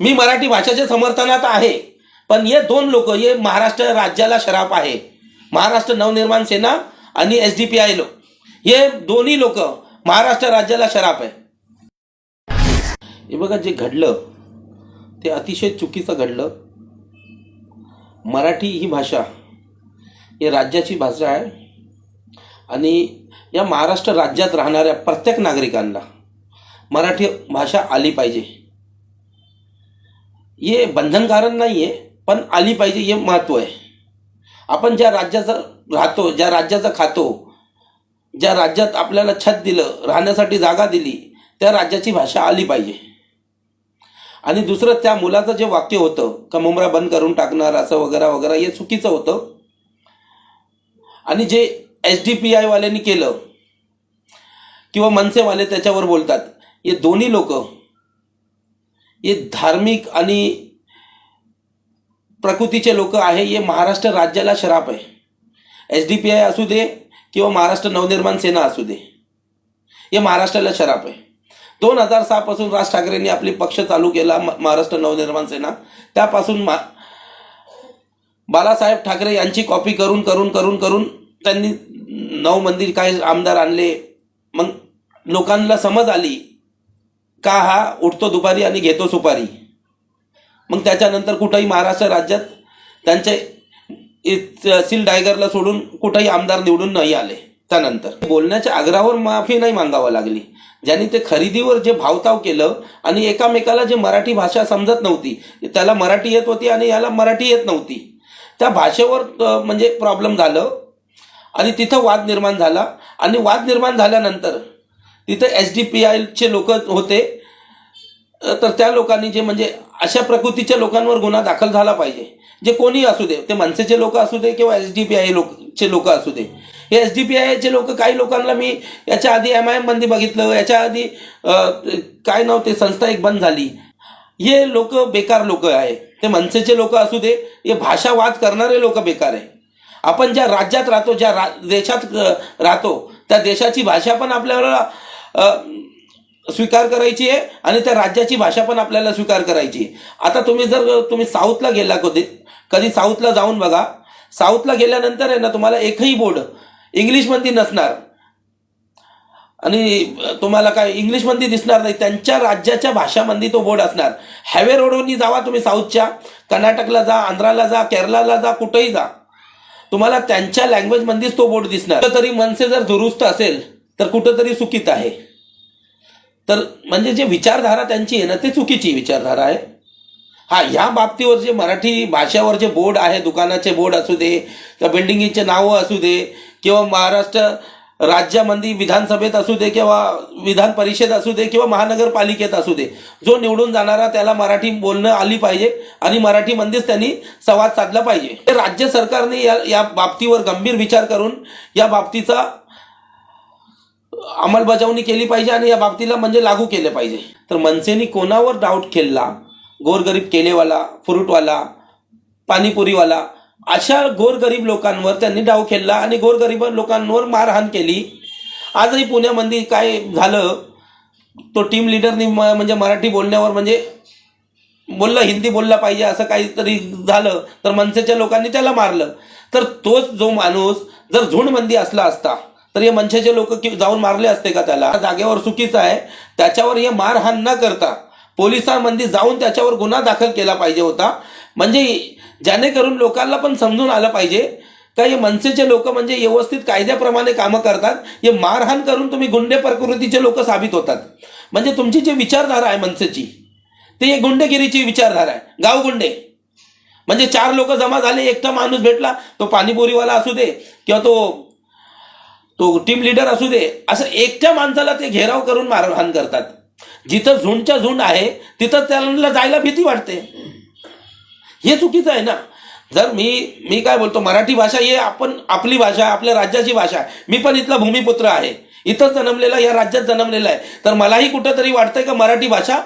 मी मराठी भाषेच्या समर्थनात आहे. पण हे दोन लोक हे महाराष्ट्र राज्याला शराप आहे. महाराष्ट्र नवनिर्माण सेना आणि एस डी पी आय लोक. हे दोन्ही लोक महाराष्ट्र राज्याला शराप आहे. हे बघा जे घडलं ते अतिशय चुकीचं घडलं. मराठी ही भाषा ही राज्याची भाषा आहे. आणि या महाराष्ट्र राज्यात राहणाऱ्या प्रत्येक नागरिकांना मराठी भाषा आली पाहिजे. हे बंधनकारक नाही आहे पण आली पाहिजे हे महत्त्व आहे. आपण ज्या राज्याचं राहतो ज्या राज्याचं खातो ज्या राज्यात आपल्याला छत दिलं राहण्यासाठी जागा दिली त्या राज्याची भाषा आली पाहिजे. आणि दुसरं त्या मुलाचं जे वाक्य होतं का मुंबरा बंद करून टाकणार असं वगैरे वगैरे हे चुकीचं होतं. आणि जे एस डी पी आयवाल्यांनी केलं किंवा मनसेवाले त्याच्यावर बोलतात हे दोन्ही लोक हे धार्मिक आणि प्रकृतीचे लोक आहे हे महाराष्ट्र राज्याला शराप आहे. एस डी पी आय असू दे किंवा महाराष्ट्र नवनिर्माण सेना असू दे हे महाराष्ट्राला शराप आहे. दोन हजार सहापासून राज ठाकरेंनी आपली पक्ष चालू केला म- महाराष्ट्र नवनिर्माण सेना. त्यापासून मा बाळासाहेब ठाकरे यांची कॉपी करून करून करून करून त्यांनी नऊ मंदिर काय आमदार आणले. मग लोकांना समज आली का हा उठतो दुपारी आणि घेतो सुपारी? मग त्याच्यानंतर कुठंही महाराष्ट्र राज्यात त्यांचे इत- सील डायगरला सोडून कुठंही आमदार निवडून नाही आले. त्यानंतर बोलण्याच्या आग्रहावर माफी नाही मागावं लागली. ज्यांनी ते खरेदीवर जे भावताव केलं आणि एकामेकाला जे मराठी भाषा समजत नव्हती त्याला मराठी येत होती आणि याला मराठी येत नव्हती. त्या भाषेवर म्हणजे प्रॉब्लेम झालं आणि तिथं वाद निर्माण झाला आणि वाद निर्माण झाल्यानंतर तिथं एस डी पी आयचे लोक होते. तर त्या लोकांनी जे म्हणजे अशा प्रकृतीच्या लोकांवर गुन्हा दाखल झाला पाहिजे. जे कोणी असू दे ते मनसेचे लोक असू दे किंवा एस डी पी आय लोकचे लोक असू दे. हे एस डी पी आयचे लोक काही लोकांना मी याच्या आधी एम आय एममध्ये बघितलं. याच्या आधी काय नाव ते संस्था एक बंद झाली. हे लोक बेकार लोक आहे. ते मनसेचे लोक असू दे हे भाषावाद करणारे लोक बेकार आहे. आपण ज्या राज्यात राहतो ज्या रा देशात राहतो त्या देशाची भाषा पण आपल्याला स्वीकार करायची आहे आणि त्या राज्याची भाषा पण आपल्याला स्वीकार करायची आहे. आता तुम्ही जर तुम्ही साऊथला गेला कधी कधी साऊथला जाऊन बघा. साऊथला गेल्यानंतर आहे ना तुम्हाला एकही बोर्ड इंग्लिशमध्ये नसणार. आणि तुम्हाला काय इंग्लिशमध्ये दिसणार नाही त्यांच्या राज्याच्या भाषामध्ये तो बोर्ड असणार. हायवे रोडवरनी जावा तुम्ही साऊथच्या. कर्नाटकला जा आंध्राला जा केरळाला जा कुठेही जा. तुम्हाला त्यांच्या लँग्वेजमध्येच तो बोर्ड दिसणार. तरी मनसे जर दुरुस्त असेल तर कुठंतरी चुकीत आहे. तर म्हणजे जे विचारधारा त्यांची आहे ना ते चुकीची विचारधारा आहे. हा ह्या बाबतीवर जे मराठी भाषेवर जे बोर्ड आहे दुकानाचे बोर्ड असू दे किंवा बिल्डिंगीचे नावं असू दे किंवा महाराष्ट्र राज्यामध्ये विधानसभेत असू दे किंवा विधान परिषद असू दे किंवा महानगरपालिकेत असू दे जो निवडून जाणारा त्याला मराठी बोलणं आली पाहिजे आणि मराठीमध्येच त्यांनी संवाद साधला पाहिजे. राज्य सरकारने या या बाबतीवर गंभीर विचार करून या बाबतीचा अंमलबजावणी केली पाहिजे आणि या बाबतीला म्हणजे लागू केले पाहिजे. तर मनसेनी कोणावर डाऊट खेळला गोरगरीब केलेवाला फ्रूटवाला पाणीपुरीवाला अशा गोरगरीब लोकांवर त्यांनी डाव खेळला आणि गोरगरीब लोकांवर मारहाण केली. आजही पुण्यामध्ये काय झालं तो टीम लिडरनी म- म्हणजे मराठी बोलण्यावर म्हणजे बोललं हिंदी बोलला पाहिजे असं काहीतरी झालं तर मनसेच्या लोकांनी त्याला मारलं. तर तोच जो माणूस जर झुंडबंदी असला असता तर हे मनसेचे लोक जाऊन मारले असते का त्याला? जागेवर चुकीचं आहे. त्याच्यावर हे मारहाण न करता पोलिसांमध्ये जाऊन त्याच्यावर गुन्हा दाखल केला पाहिजे होता. म्हणजे जेणेकरून लोकांना पण समजून आलं पाहिजे का हे मनसेचे लोक म्हणजे व्यवस्थित कायद्याप्रमाणे कामं करतात. हे मारहाण करून तुम्ही गुंडे प्रकृतीचे लोक साबित होतात. म्हणजे तुमची जी विचारधारा आहे मनसेची ती एक गुंडेगिरीची विचारधारा आहे. गाव गुंडे. म्हणजे चार लोक जमा झाले एकटा माणूस भेटला तो पाणीपुरीवाला असू दे किंवा तो तो टीम लीडर असू दे असं एकट्या माणसाला ते घेराव करून मारहाण करतात. जिथं झुंडच्या झुंड आहे तिथं त्यांना जायला भीती वाटते. हे चुकीचं आहे ना. जर मी मी काय बोलतो मराठी भाषा ही आपण आपली भाषा आहे, आपल्या राज्याची भाषा आहे. मी पण इथला भूमिपुत्र आहे. इथं जन्मलेला या राज्यात जन्मलेला आहे. तर मलाही कुठंतरी वाटतंय का मराठी भाषा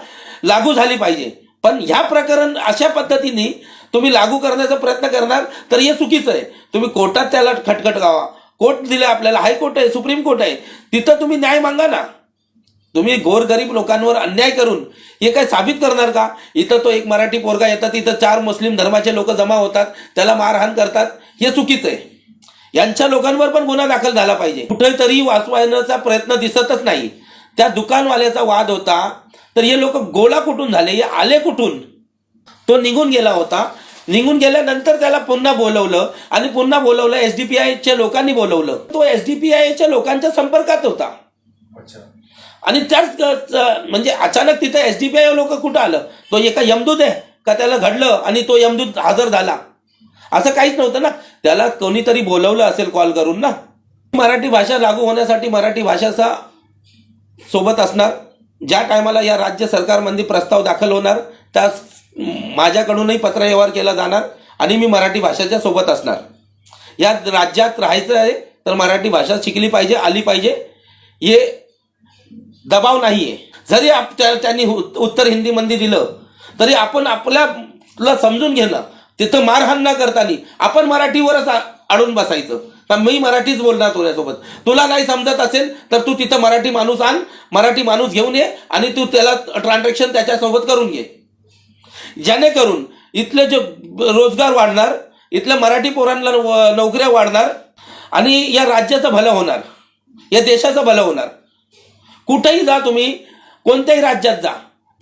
लागू झाली पाहिजे. पण ह्या प्रकरण अशा पद्धतीने तुम्ही लागू करण्याचा प्रयत्न करणार तर हे चुकीचं आहे. तुम्ही कोर्टात त्याला खटखट गावा. कोर्ट दिले आपल्याला हायकोर्ट आहे सुप्रीम कोर्ट आहे. तिथं तुम्ही न्याय मागा ना. तुम्ही गोरगरीब लोकांवर अन्याय करून हे काय साबित करणार का? इथं तो एक मराठी पोरगा येतात इथं चार मुस्लिम धर्माचे लोक जमा होतात त्याला मारहाण करतात हे चुकीचं आहे. यांच्या लोकांवर पण गुन्हा दाखल झाला पाहिजे. कुठेतरी वाचवायचा प्रयत्न दिसतच नाही. त्या दुकानवाल्याचा वाद होता तर हे लोक गोळा कुठून झाले? हे आले कुठून? तो निघून गेला होता. निघून गेल्यानंतर त्याला पुन्हा बोलवलं आणि पुन्हा बोलवलं एस डी पी आयच्या लोकांनी बोलवलं. तो एस डी पी आयच्या लोकांच्या संपर्कात होता. अच्छा. आणि त्याच म्हणजे अचानक तिथं एस डी पी आय लोक कुठं आलं? तो एका यमदूत आहे का त्याला घडलं आणि तो यमदूत हजर झाला? असं काहीच नव्हतं ना. त्याला कोणीतरी बोलवलं असेल कॉल करून ना. मराठी भाषा लागू होण्यासाठी मराठी भाषाचा सोबत असणार. ज्या टायमाला या राज्य सरकारमध्ये प्रस्ताव दाखल होणार त्या माझ्याकडूनही पत्रव्यवहार केला जाणार आणि मी मराठी भाषेच्या सोबत असणार. या राज्यात राहायचं आहे तर मराठी भाषा शिकली पाहिजे आली पाहिजे. हे दबाव नाही आहे जरी आप त्यांनी उ- उत्तर हिंदीमध्ये दिलं तरी आपण आपल्याला समजून घेणं तिथं मारहाण न करताना आपण मराठीवरच अडून बसायचं. तर मी मराठीच बोलणार तुझ्यासोबत. तुला नाही समजत असेल तर तू तिथं मराठी माणूस आण मराठी माणूस घेऊन ये आणि तू त्याला ट्रान्झॅक्शन त्याच्यासोबत करून घे. जेणेकरून इथलं जे रोजगार वाढणार इथल्या मराठी पोरांना नोकऱ्या वाढणार आणि या राज्याचं भलं होणार या देशाचं भलं होणार. कुठेही जा तुम्ही कोणत्याही राज्यात जा.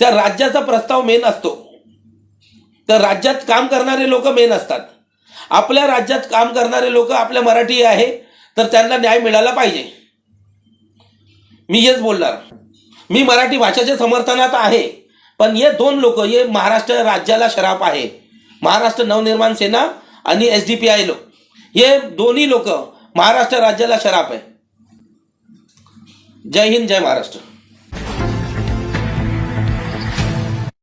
त्या राज्याचा प्रस्ताव मेन असतो. तर राज्यात काम करणारे लोक मेन असतात. आपल्या राज्यात काम करणारे लोक आपल्या मराठी आहे तर त्यांना न्याय मिळाला पाहिजे. मी हेच बोलणार. मी मराठी भाषेच्या समर्थनात आहे. पण हे दोन लोक हे महाराष्ट्र राज्याला शराप आहे. महाराष्ट्र नवनिर्माण सेना आणि एस डी पी आय लोक हे दोन्ही लोक महाराष्ट्र राज्याला शराप आहे. जय हिंद जय महाराष्ट्र.